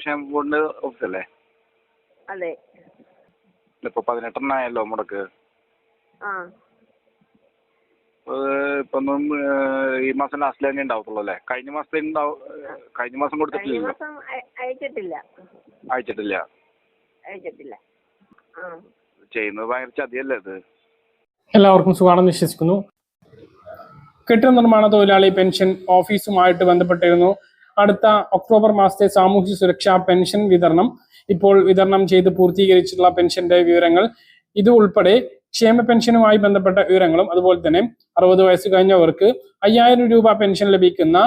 ക്ഷേമ ബോർഡിന്റെ ഓഫീസല്ലേ അതെ. ഇപ്പൊ പതിനെട്ടെണ്ണായല്ലോ മുടക്ക്. ഇപ്പൊന്നും ഈ മാസം ലാസ്റ്റിൽ തന്നെ ഉണ്ടാവത്തുള്ളൂ അല്ലേ? കഴിഞ്ഞ മാസത്തെ ഉണ്ടാവും കഴിഞ്ഞ മാസം കൊടുത്തിട്ടില്ല മാസം അയച്ചിട്ടില്ല. അയച്ചിട്ടില്ല. അയച്ചിട്ടില്ല. ചെയ്യുന്നത് ഭയങ്കര ചതിയല്ലേ ഇത്? എല്ലാവർക്കും സുഖമാണെന്ന് വിശ്വസിക്കുന്നു. കെട്ടിട നിർമ്മാണ തൊഴിലാളി പെൻഷൻ ഓഫീസുമായിട്ട് ബന്ധപ്പെട്ടിരുന്നു. അടുത്ത ഒക്ടോബർ മാസത്തെ സാമൂഹ്യ സുരക്ഷാ പെൻഷൻ വിതരണം. ഇപ്പോൾ വിതരണം ചെയ്ത് പൂർത്തീകരിച്ചിട്ടുള്ള പെൻഷന്റെ വിവരങ്ങൾ ഇത് ഉൾപ്പെടെ ക്ഷേമ പെൻഷനുമായി ബന്ധപ്പെട്ട വിവരങ്ങളും അതുപോലെ തന്നെ അറുപത് വയസ്സ് കഴിഞ്ഞവർക്ക് അയ്യായിരം രൂപ പെൻഷൻ ലഭിക്കുന്ന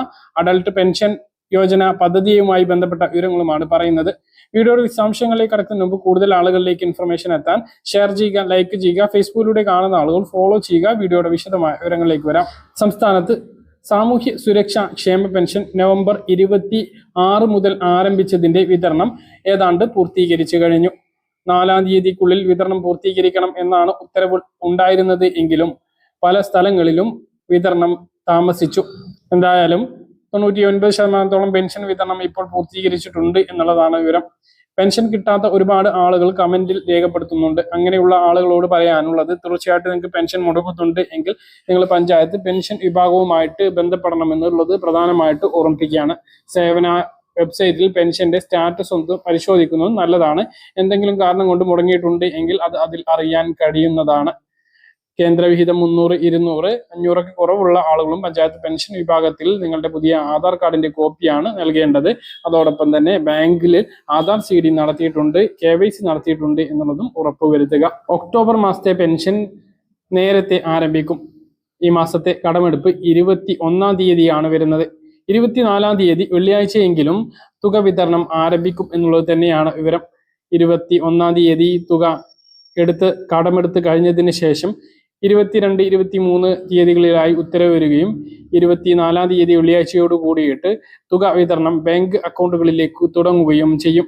അഡൾട്ട് പെൻഷൻ യോജന പദ്ധതിയുമായി ബന്ധപ്പെട്ട വിവരങ്ങളുമാണ് പറയുന്നത്. വീഡിയോയുടെ വിശദാംശങ്ങളിലേക്ക് കടക്കുന്ന മുമ്പ് കൂടുതൽ ആളുകളിലേക്ക് ഇൻഫർമേഷൻ എത്താൻ ഷെയർ ചെയ്യുക ലൈക്ക് ചെയ്യുക ഫേസ്ബുക്കിലൂടെ കാണുന്ന ആളുകൾ ഫോളോ ചെയ്യുക. വീഡിയോയുടെ വിശദമായ വിവരങ്ങളിലേക്ക് വരാം. സംസ്ഥാനത്ത് സാമൂഹ്യ സുരക്ഷാ ക്ഷേമ പെൻഷൻ നവംബർ ഇരുപത്തി ആറ് മുതൽ ആരംഭിച്ചതിന്റെ വിതരണം ഏതാണ്ട് പൂർത്തീകരിച്ചു കഴിഞ്ഞു. നാലാം തീയതിക്കുള്ളിൽ വിതരണം പൂർത്തീകരിക്കണം എന്നാണ് ഉത്തരവ് ഉണ്ടായിരുന്നത് എങ്കിലും പല സ്ഥലങ്ങളിലും വിതരണം താമസിച്ചു. എന്തായാലും തൊണ്ണൂറ്റി ഒൻപത് ശതമാനത്തോളം പെൻഷൻ വിതരണം ഇപ്പോൾ പൂർത്തീകരിച്ചിട്ടുണ്ട് എന്നുള്ളതാണ് വിവരം. പെൻഷൻ കിട്ടാത്ത ഒരുപാട് ആളുകൾ കമന്റിൽ രേഖപ്പെടുത്തുന്നുണ്ട്. അങ്ങനെയുള്ള ആളുകളോട് പറയാനുള്ളത് തീർച്ചയായിട്ടും നിങ്ങൾക്ക് പെൻഷൻ മുടക്കുന്നുണ്ട് എങ്കിൽ നിങ്ങൾ പഞ്ചായത്ത് പെൻഷൻ വിഭാഗവുമായിട്ട് ബന്ധപ്പെടണം എന്നുള്ളത് പ്രധാനമായിട്ട് ഓർമ്മിപ്പിക്കുകയാണ്. സേവന വെബ്സൈറ്റിൽ പെൻഷന്റെ സ്റ്റാറ്റസ് ഒന്ന് പരിശോധിക്കുന്നത് നല്ലതാണ്. എന്തെങ്കിലും കാരണം കൊണ്ട് മുടങ്ങിയിട്ടുണ്ട് എങ്കിൽ അത് അതിൽ അറിയാൻ കഴിയുന്നതാണ്. കേന്ദ്രവിഹിതം മുന്നൂറ് ഇരുന്നൂറ് അഞ്ഞൂറൊക്കെ കുറവുള്ള ആളുകളും പഞ്ചായത്ത് പെൻഷൻ വിഭാഗത്തിൽ നിങ്ങളുടെ പുതിയ ആധാർ കാർഡിന്റെ കോപ്പിയാണ് നൽകേണ്ടത്. അതോടൊപ്പം തന്നെ ബാങ്കിൽ ആധാർ സി ഡി നടത്തിയിട്ടുണ്ട് കെ വൈ സി നടത്തിയിട്ടുണ്ട് എന്നുള്ളതും ഉറപ്പുവരുത്തുക. ഒക്ടോബർ മാസത്തെ പെൻഷൻ നേരത്തെ ആരംഭിക്കും. ഈ മാസത്തെ കടമെടുപ്പ് ഇരുപത്തി ഒന്നാം തീയതിയാണ് വരുന്നത്. ഇരുപത്തിനാലാം തീയതി വെള്ളിയാഴ്ചയെങ്കിലും തുക വിതരണം ആരംഭിക്കും എന്നുള്ളത് തന്നെയാണ് വിവരം. ഇരുപത്തി ഒന്നാം തീയതി തുക എടുത്ത് കടമെടുത്ത് കഴിഞ്ഞതിന് ശേഷം ഇരുപത്തിരണ്ട് ഇരുപത്തി മൂന്ന് തീയതികളിലായി ഉത്തരവ് വരികയും ഇരുപത്തിനാലാം തീയതി വെള്ളിയാഴ്ചയോട് കൂടിയിട്ട് തുക വിതരണം ബാങ്ക് അക്കൗണ്ടുകളിലേക്ക് തുടങ്ങുകയും ചെയ്യും.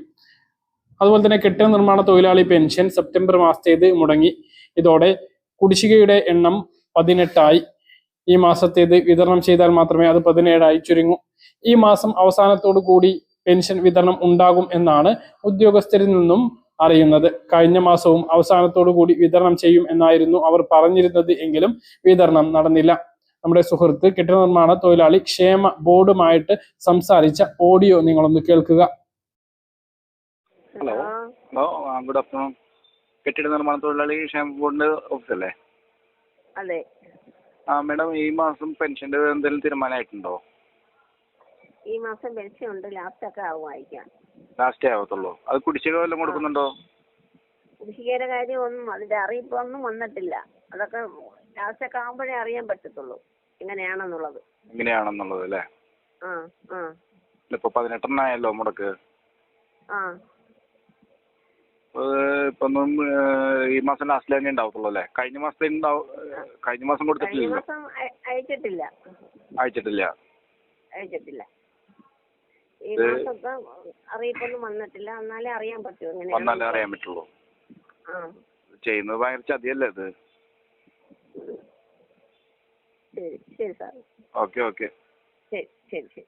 അതുപോലെ തന്നെ കെട്ടിട നിർമ്മാണ തൊഴിലാളി പെൻഷൻ സെപ്റ്റംബർ മാസത്തേത് മുടങ്ങി. ഇതോടെ കുടിശ്ശികയുടെ എണ്ണം പതിനെട്ടായി. ഈ മാസത്തേത് വിതരണം ചെയ്താൽ മാത്രമേ അത് പതിനേഴായി ചുരുങ്ങൂ. ഈ മാസം അവസാനത്തോടു കൂടി പെൻഷൻ വിതരണം ഉണ്ടാകും എന്നാണ് ഉദ്യോഗസ്ഥരിൽ നിന്നും അറിയുന്നത്. കഴിഞ്ഞ മാസവും അവസാനത്തോടു കൂടി വിതരണം ചെയ്യും എന്നായിരുന്നു അവർ പറഞ്ഞിരുന്നത് എങ്കിലും വിതരണം നടന്നില്ല. നമ്മുടെ സുഹൃത്ത് കെട്ടിട നിർമ്മാണ തൊഴിലാളി ക്ഷേമ ബോർഡുമായിട്ട് സംസാരിച്ച ഓഡിയോ നിങ്ങളൊന്ന് കേൾക്കുക. ഹലോ. Hello good afternoon. കെട്ടിട നിർമ്മാണ തൊഴിലാളി ക്ഷേമ ബോർഡിന്റെ ഓഫീസല്ലേ അതെ. ആ മാഡം ഈ മാസം പെൻഷന്റെ എന്തെങ്കിലും തീരുമാനമായിട്ടുണ്ടോ? ഈ മാസം പെൻഷൻ ഉണ്ട്. ലാസ്റ്റ് ഒക്കെ ആവും വായിക്കാൻ ലാസ്റ്റേ ആവത്തുള്ളൂ. അത് കുടിശ്ശിക വല്ലതും കൊടുക്കുന്നുണ്ടോ? കുടിശ്ശികയുടെ കാര്യം ഒന്നും അതിന്റെ അറിയിപ്പ് ഒന്നും വന്നിട്ടില്ല. അതൊക്കെ ലാസ്റ്റ് ഒക്കെ ആകുമ്പോഴേ അറിയാൻ പറ്റത്തുള്ളൂ. എങ്ങനെയാണെന്നുള്ളത് എങ്ങനെയാണെന്നുള്ളത് അല്ലേ? ആ ആ. ഇപ്പൊ പതിനെട്ടെണ്ണായല്ലോ മുടക്ക് ആ. ഇപ്പൊന്നും ഈ മാസം ലാസ്റ്റിൽ തന്നെ ഉണ്ടാവത്തുള്ളൂ അല്ലേ? കഴിഞ്ഞ മാസത്തെ ഉണ്ടാവും കഴിഞ്ഞ മാസം കൊടുത്തിട്ടില്ലല്ലോ? മാസം അയച്ചിട്ടില്ല. അയച്ചിട്ടില്ല. അയച്ചിട്ടില്ല. ഈ ഇത് മാസത്തെ അറിയിപ്പൊന്നും വന്നിട്ടില്ല. എന്നാലേ അറിയാൻ പറ്റൂ വന്നാലേ അറിയാൻ പറ്റുള്ളൂ. ആ. ചെയ്യുന്നത് ഭയങ്കര ചതിയല്ലേ ഇത്? ശരി ശരി സാർ. Okay okay. ശരി ശരി ശരി.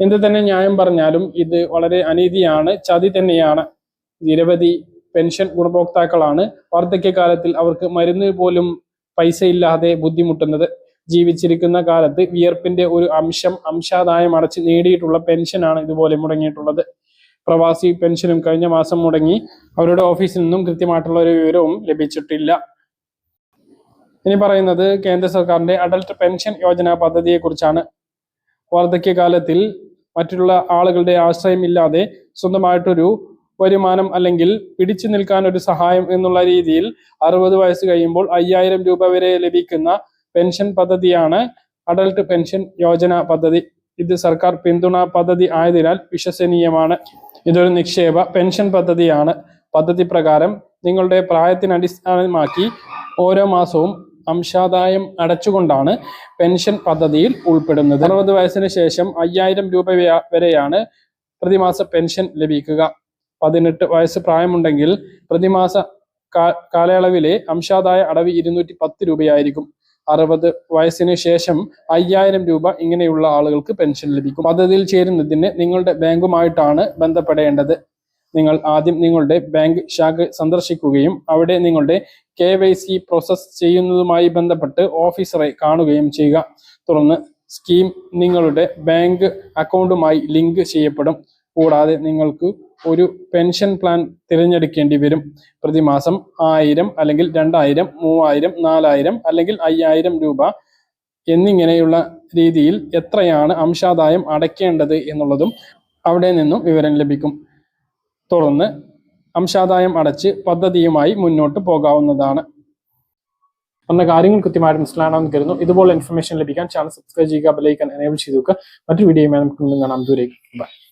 എന്ത് തന്നെ ന്യായം പറഞ്ഞാലും ഇത് വളരെ അനീതിയാണ് ചതി തന്നെയാണ്. നിരവധി പെൻഷൻ ഗുണഭോക്താക്കളാണ് വാർദ്ധക്യകാലത്തിൽ അവർക്ക് മരുന്ന് പോലും പൈസയില്ലാതെ ബുദ്ധിമുട്ടുന്നത്. ജീവിച്ചിരിക്കുന്ന കാലത്ത് വിയർപ്പിന്റെ ഒരു അംശം അംശാദായം അടച്ച് നേടിയിട്ടുള്ള പെൻഷനാണ് ഇതുപോലെ മുടങ്ങിയിട്ടുള്ളത്. പ്രവാസി പെൻഷനും കഴിഞ്ഞ മാസം മുടങ്ങി. അവരുടെ ഓഫീസിൽ നിന്നും കൃത്യമായിട്ടുള്ള ഒരു വിവരവും ലഭിച്ചിട്ടില്ല. ഇനി പറയുന്നത് കേന്ദ്ര സർക്കാരിന്റെ അഡൽട്ട് പെൻഷൻ യോജന പദ്ധതിയെക്കുറിച്ചാണ്. വാർദ്ധക്യകാലത്തിൽ മറ്റുള്ള ആളുകളുടെ ആശ്രയമില്ലാതെ സ്വന്തമായിട്ടൊരു വരുമാനം അല്ലെങ്കിൽ പിടിച്ചു നിൽക്കാൻ ഒരു സഹായം എന്നുള്ള രീതിയിൽ അറുപത് വയസ്സ് കഴിയുമ്പോൾ അയ്യായിരം രൂപ വരെ ലഭിക്കുന്ന പെൻഷൻ പദ്ധതിയാണ് അഡൽട്ട് പെൻഷൻ യോജന പദ്ധതി. ഇത് സർക്കാർ പിന്തുണ പദ്ധതി ആയതിനാൽ വിശ്വസനീയമാണ്. ഇതൊരു നിക്ഷേപ പെൻഷൻ പദ്ധതിയാണ്. പദ്ധതി പ്രകാരം നിങ്ങളുടെ പ്രായത്തിനടിസ്ഥാനമാക്കി ഓരോ മാസവും അംശാദായം അടച്ചുകൊണ്ടാണ് പെൻഷൻ പദ്ധതിയിൽ ഉൾപ്പെടുന്നത്. അറുപത് വയസ്സിന് ശേഷം അയ്യായിരം രൂപ വരെയാണ് പ്രതിമാസ പെൻഷൻ ലഭിക്കുക. പതിനെട്ട് വയസ്സ് പ്രായമുണ്ടെങ്കിൽ പ്രതിമാസ കാലയളവിലെ അംശാദായ അടവ് ഇരുന്നൂറ്റി പത്ത് രൂപയായിരിക്കും. അറുപത് വയസ്സിന് ശേഷം അയ്യായിരം രൂപ ഇങ്ങനെയുള്ള ആളുകൾക്ക് പെൻഷൻ ലഭിക്കും. പദ്ധതിയിൽ ചേരുന്നതിന് നിങ്ങളുടെ ബാങ്കുമായിട്ടാണ് ബന്ധപ്പെടേണ്ടത്. നിങ്ങൾ ആദ്യം നിങ്ങളുടെ ബാങ്ക് ശാഖ സന്ദർശിക്കുകയും അവിടെ നിങ്ങളുടെ കെ വൈ സി പ്രോസസ് ചെയ്യുന്നതുമായി ബന്ധപ്പെട്ട് ഓഫീസറെ കാണുകയും ചെയ്യുക. തുടർന്ന് സ്കീം നിങ്ങളുടെ ബാങ്ക് അക്കൗണ്ടുമായി ലിങ്ക് ചെയ്യപ്പെടും. കൂടാതെ നിങ്ങൾക്ക് ഒരു പെൻഷൻ പ്ലാൻ തിരഞ്ഞെടുക്കേണ്ടി വരും. പ്രതിമാസം ആയിരം അല്ലെങ്കിൽ രണ്ടായിരം മൂവായിരം നാലായിരം അല്ലെങ്കിൽ അയ്യായിരം രൂപ എന്നിങ്ങനെയുള്ള രീതിയിൽ എത്രയാണ് അംശാദായം അടയ്ക്കേണ്ടത് എന്നുള്ളതും അവിടെ നിന്നും വിവരം ലഭിക്കും. തുടർന്ന് അംശാദായം അടച്ച് പദ്ധതിയുമായി മുന്നോട്ട് പോകാവുന്നതാണ്. പറഞ്ഞ കാര്യങ്ങൾ കൃത്യമായിട്ട് മനസ്സിലാണെന്ന് കരുതുന്നു. ഇതുപോലെ ഇൻഫർമേഷൻ ലഭിക്കാൻ ചാനൽ സബ്സ്ക്രൈബ് ചെയ്യുക ബെലൈക്കൻ എനേബിൾ ചെയ്തു മറ്റൊരു വീഡിയോയുമായി നമുക്ക് കാണാം. ദൂരേക്ക് ബൈ